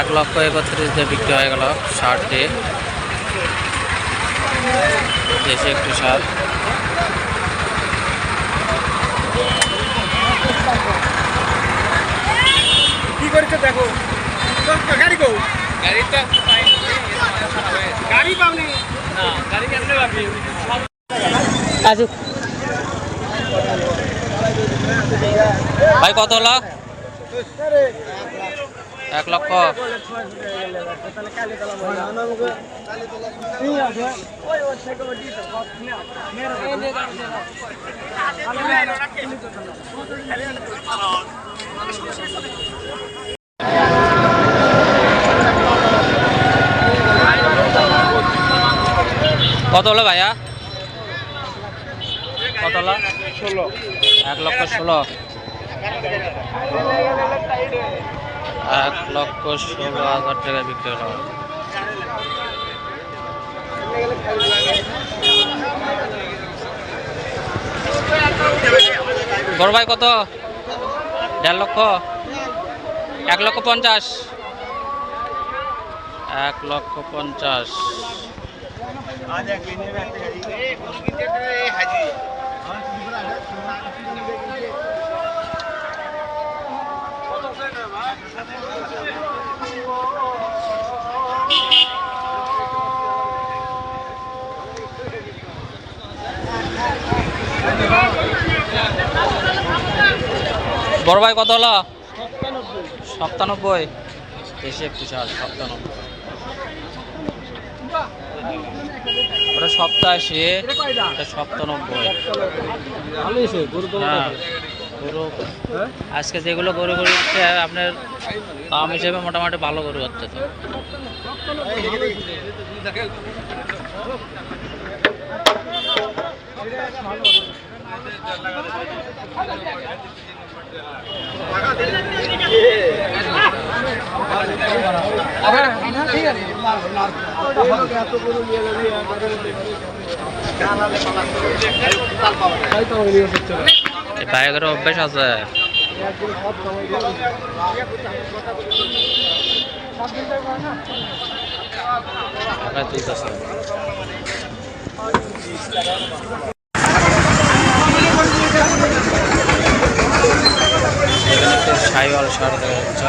এক লক্ষ একত্রিশ দিয়ে বিক্রি হয়ে গেল ষাটটি দেশি একটু সার। কি করেছে দেখো? গাড়ি কো। গাড়িটা গাড়ি পাবনি না গাড়ি কেমনে পাবি? আজু ভাই কত হলো? এক লক্ষ। কত হলো ভাইয়া? কত হলো? ষোলো। এক লক্ষ ষোলো। এক লক্ষ ষোলো হাজার টাকা বিক্রি হলো। বড় ভাই কত? দেড় লক্ষ? এক লক্ষ পঞ্চাশ। এক লক্ষ পঞ্চাশ। বড় ভাই কত হলো? সপ্তানব্বই। দেশি একটু চাল সপ্তানব্বই। ওটা সপ্তাশি এটা সপ্তানব্বই। এসে গরু। হ্যাঁ? আজকে যেগুলো গরু গরু হচ্ছে আপনার দাম হিসেবে মোটামুটি ভালো গরু হচ্ছে তো। এই বাইকের অভ্যাস আছে। এখানে একটু সাইওয়াল সার দেখা যাচ্ছে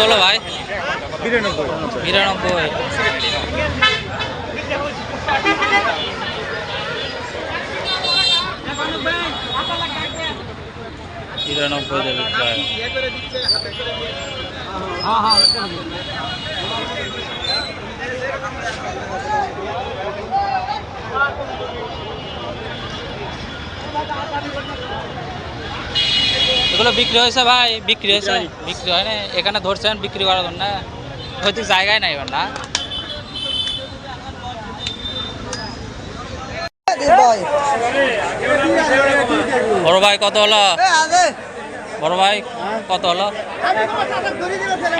কত হলো ভাই? বিরানব্বই। বিরানব্বই দেবে প্রায়। এগুলো বিক্রি হয়েছে ভাই বিক্রি হয়েছে বিক্রি হয় না এখানে ধরছেন বিক্রি করার জন্য। হয়তো জায়গায় নাই এবার না। বড় ভাই কত হলো? বড় ভাই কত হলো?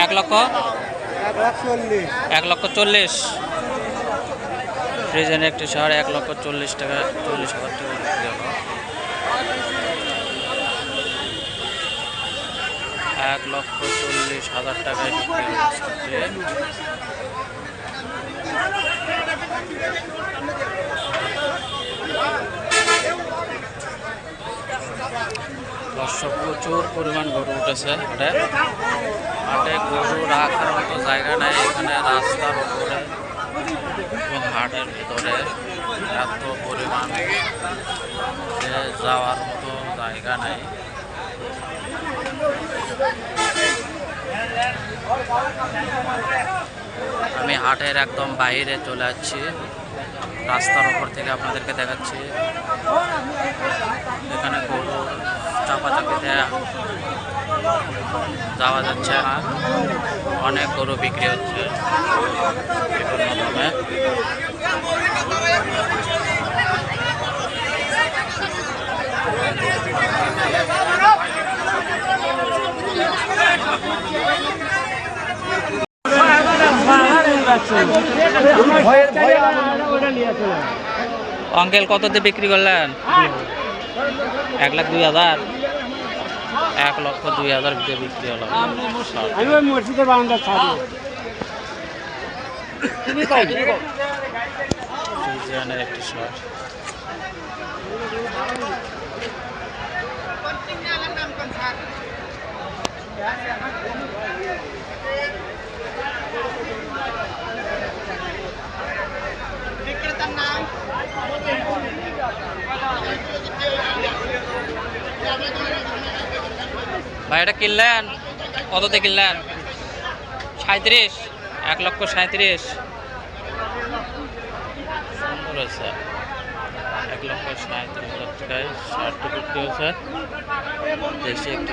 এক লক্ষ? এক লক্ষ চল্লিশ। ফ্রিজেন একটি শহর এক লক্ষ চল্লিশ টাকা চল্লিশ হাজার টাকা বিক্রি হলো এক লক্ষ চল্লিশ হাজার টাকায় বিক্রি হচ্ছে। দর্শক, প্রচুর পরিমাণ গরু উঠেছে হাটে। হাটে গরু রাখার মতো জায়গা নেই, এখানে রাস্তার উপরে এবং হাটের ভিতরে এত পরিমাণ যাওয়ার মতো জায়গা নেই। আমি হাটের একদম বাইরে চলে যাচ্ছি। রাস্তার ওপর থেকে আপনাদেরকে দেখাচ্ছি। এখানে গরু চাপা চাপাচাপিতে যাওয়া যাচ্ছে না। অনেক গরু বিক্রি হচ্ছে। বিভিন্ন অঙ্কেল কততে বিক্রি করলেন? এক লাখ দুই হাজার। এক লক্ষ দুই হাজার ভিতরে বিক্রি হলো। মসজিদের বারান্দা একটি ভাই, এটা কিনলেন? কততে কিনলেন? সাঁত্রিশ এক লক্ষ সাঁত্রিশ সুন্দর এক লক্ষ সাঁত্রিশ হাজার টাকায় শার্টটি বিক্রি হয়েছে। দেশি একটি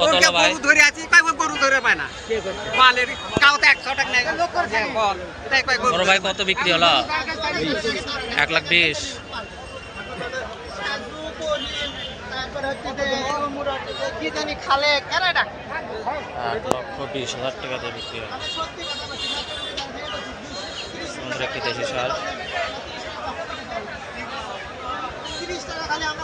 হলো ভাই। ধরে আছি কয় গরু ধরে পায় না। মালের একশো টাকা নেই। কয় গরু বড় ভাই কত বিক্রি হলো? এক লাখ বিশ। কি খালে কেন এটা? লক্ষ বিশ হাজার টাকা বিক্রি হলো। একটি দেশি সার। তিরিশ টাকা খালি আমরা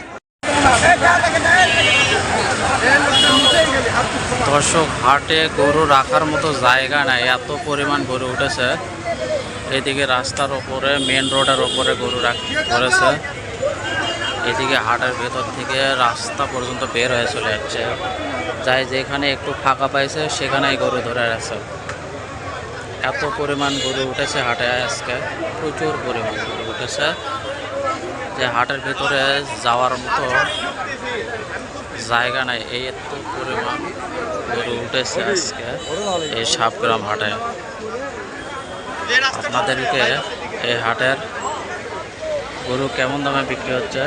দর্শক, হাটে গরু রাখার মতো জায়গা নাই, এত পরিমাণ গরু উঠেছে। এদিকে রাস্তার ওপরে মেন রোডের ওপরে গরু করেছে। এদিকে হাটের ভেতর থেকে রাস্তা পর্যন্ত বের হয়ে চলে যাচ্ছে। যাই যেখানে একটু ফাঁকা পাইছে, সেখানেই গরু ধরে আছে। এত পরিমাণ গরু উঠেছে হাটে আজকে। প্রচুর পরিমাণ গরু উঠেছে। যে হাটের ভেতরে যাওয়ার মতো জায়গা নাই। এই এত পরিমাণ গরু উঠেছে আজকে এই সাপগ্রাম হাটে। আপনাদেরকে এই হাটের গরু কেমন দামে বিক্রি হচ্ছে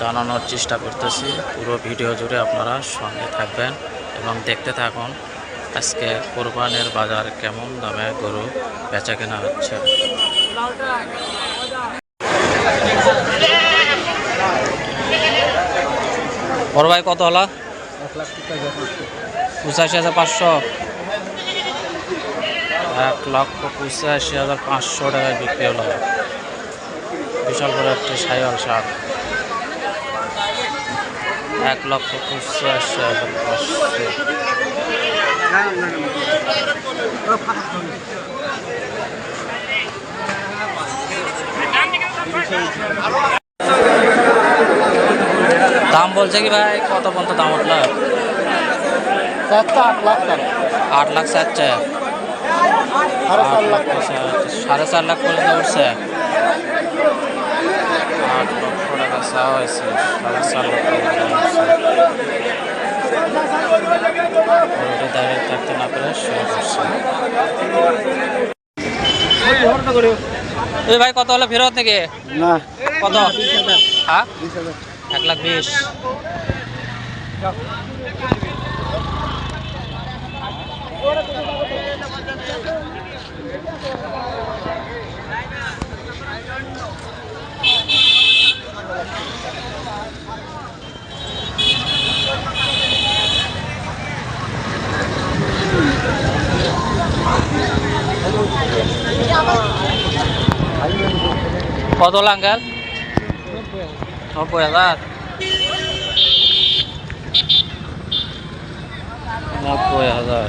জানানোর চেষ্টা করতেছি। পুরো ভিডিও জুড়ে আপনারা সঙ্গে থাকবেন এবং দেখতে থাকুন আজকে কোরবানের বাজার কেমন দামে গরু বেচা কেনা হচ্ছে। বড় ভাই কত হলো? পঁচাশি হাজার পাঁচশো। এক লক্ষ পঁচাশি হাজার পাঁচশো টাকায় বিক্রি হলো। বিশাল বড় একটি সাইওয়াল শাক এক লক্ষ পঁচাশি হাজার পাঁচশো। দাম বলছে কি ভাই? কত পর্যন্ত দাম উঠল? আট লাখ টাকা আট লাখ চাচ্ছে। সাড়ে চার লাখ পর্যন্ত উঠছে। আট লক্ষ টাকা হয়েছে। সাড়ে চার লক্ষ দাঁড়িয়ে থাকতে না পেরে শুয়ে পড়ছে। ভাই কত হলো ফেরত থেকে? না। কত? হ্যাঁ? এক লাখ বিশ কত লাঙ্গাল নব্বই হাজার নব্বই হাজার